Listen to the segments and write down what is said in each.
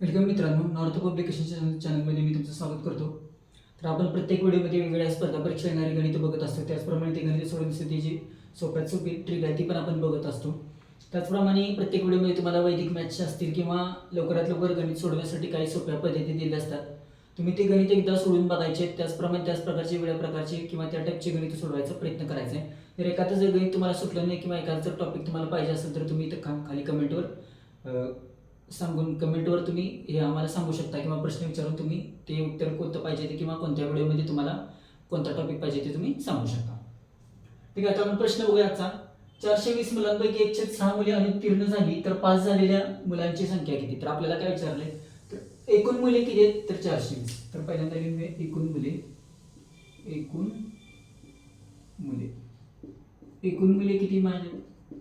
Welcome मित्रांनो north publication चॅनलमध्ये मी तुमचं स्वागत करतो. तर आपण प्रत्येक व्हिडिओमध्ये वेगवेगळ्या स्पर्धा परीक्षा येणारी गणित बघत असतो. त्याचप्रमाणे ते गणित सोडवण्यासाठी जी सोप्यात सोपी ट्रिक आहे ती पण आपण बघत असतो. त्याचप्रमाणे प्रत्येक व्हिडिओमध्ये तुम्हाला वैदिक मॅच असतील किंवा लवकरात लवकर गणित सोडवण्यासाठी काही सोप्या पद्धती दिल्या असतात. तुम्ही ते गणित एकदा सोडून बघायचे त्याचप्रमाणे त्याच प्रकारचे वेगळ्या प्रकारचे किंवा त्या टाईपचे गणित सोडवायचा प्रयत्न करायचा. आहे तर एखादं जर गणित तुम्हाला सुटलं नाही किंवा एखादं जर टॉपिक तुम्हाला पाहिजे असेल तर तुम्ही इथं खाली कमेंटवर सांगून कमेंटवर तुम्ही हे आम्हाला सांगू शकता किंवा प्रश्न विचारून तुम्ही ते उत्तर कोणतं पाहिजे ते किंवा कोणत्या व्हिडिओमध्ये तुम्हाला कोणता टॉपिक पाहिजे ते तुम्ही सांगू शकता. ठीक आहे आता आपण प्रश्न बघूया आजचा. चारशे वीस मुलांपैकी एकशे सहा मुले अनुत्तीर्ण झाली तर पास झालेल्या मुलांची संख्या किती? तर आपल्याला काय विचारले तर एकूण मुले किती आहेत? तर चारशे वीस. तर पहिल्यांदा लिहून एकूण मुले. एकूण मुले. एकूण मुले किती माझ्या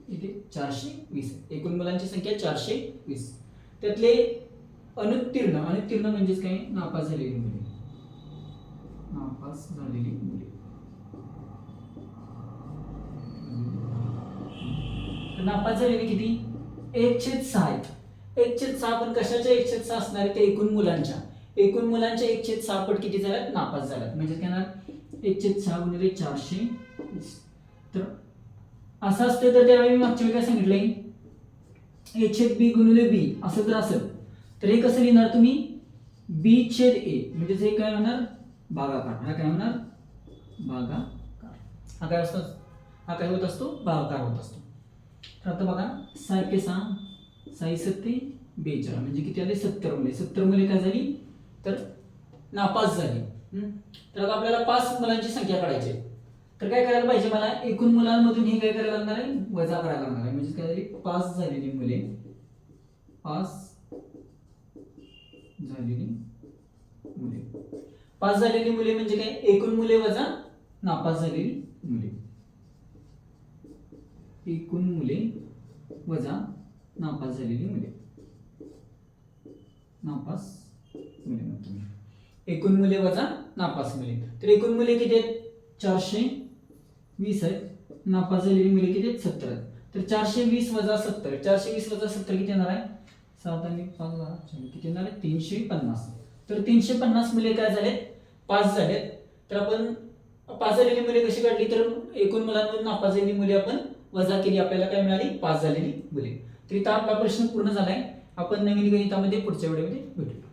इथे चारशे वीस. एकूण मुलांची संख्या चारशे वीस. त्यातले अनुत्तीर्ण अनुत्तीर्ण म्हणजेच काय? नापास झालेली मुले. नापास झालेली मुले. नापास झालेली किती? एकशे सहा आहेत एकशे सहा पण कशाच्या एकशे सहा असणार आहे? ते एकूण मुलांच्या. एकूण मुलांच्या एकशे सहा पट किती झाल्यात? नापास झाल्यात. म्हणजे काय ना एकशे सहा गुणिले चारशे तर असं असते तर त्यावेळी मी मागच्या वेळी काय सांगितलंय? ए छेद बी गुणिले बी असं जर असेल. तर हे कसं लिहिणार तुम्ही? बी छेद ए म्हणजे हे काय होणार? भागाकार. हा काय होणार? भागाकार. हा काय असतो? हा काय होत असतो? भागाकार होत असतो. तर आता बघा सहा के सहा साई सत्ते बेचाळीस म्हणजे किती आले? सत्तर मुले सत्तर मुले काय झाली? तर नापास झाली. तर आता आपल्याला पाच मुलांची संख्या काढायची आहे. तर काय करायला पाहिजे मला? एकूण मुलांमधून हे काय करायला लागणार आहे? वजा करायला लागणार आहे. म्हणजे काय पास झालेली मुले. पास झालेली मुले. पास झालेली मुले म्हणजे काय? एकूण मुले वजा नापास झालेली मुले. एकूण मुले वजा नापास झालेली मुले. नापास मुले म्हणतो तुम्ही एकूण मुले वजा नापास मुले. तर एकूण मुले किती आहेत? चारशे वीस आहेत नापास झालेली मुले किती आहेत? सत्तर. आहेत तर चारशे वीस वजा सत्तर. चारशे वीस वजा सत्तर किती येणार आहे? सात आणि पाच किती येणार आहे? तीनशे पन्नास. तर तीनशे पन्नास मुले काय झालेत? पास झालेत. तर आपण पाच झालेली मुले कशी काढली? तर एकूण मुलांमधून नापास झालेली मुले आपण वजा केली. आपल्याला काय मिळाली? पास झालेली मुले. तर इथं आपला प्रश्न पूर्ण झालाय. आपण नवीन गणितामध्ये पुढच्या वेळेमध्ये भेटू.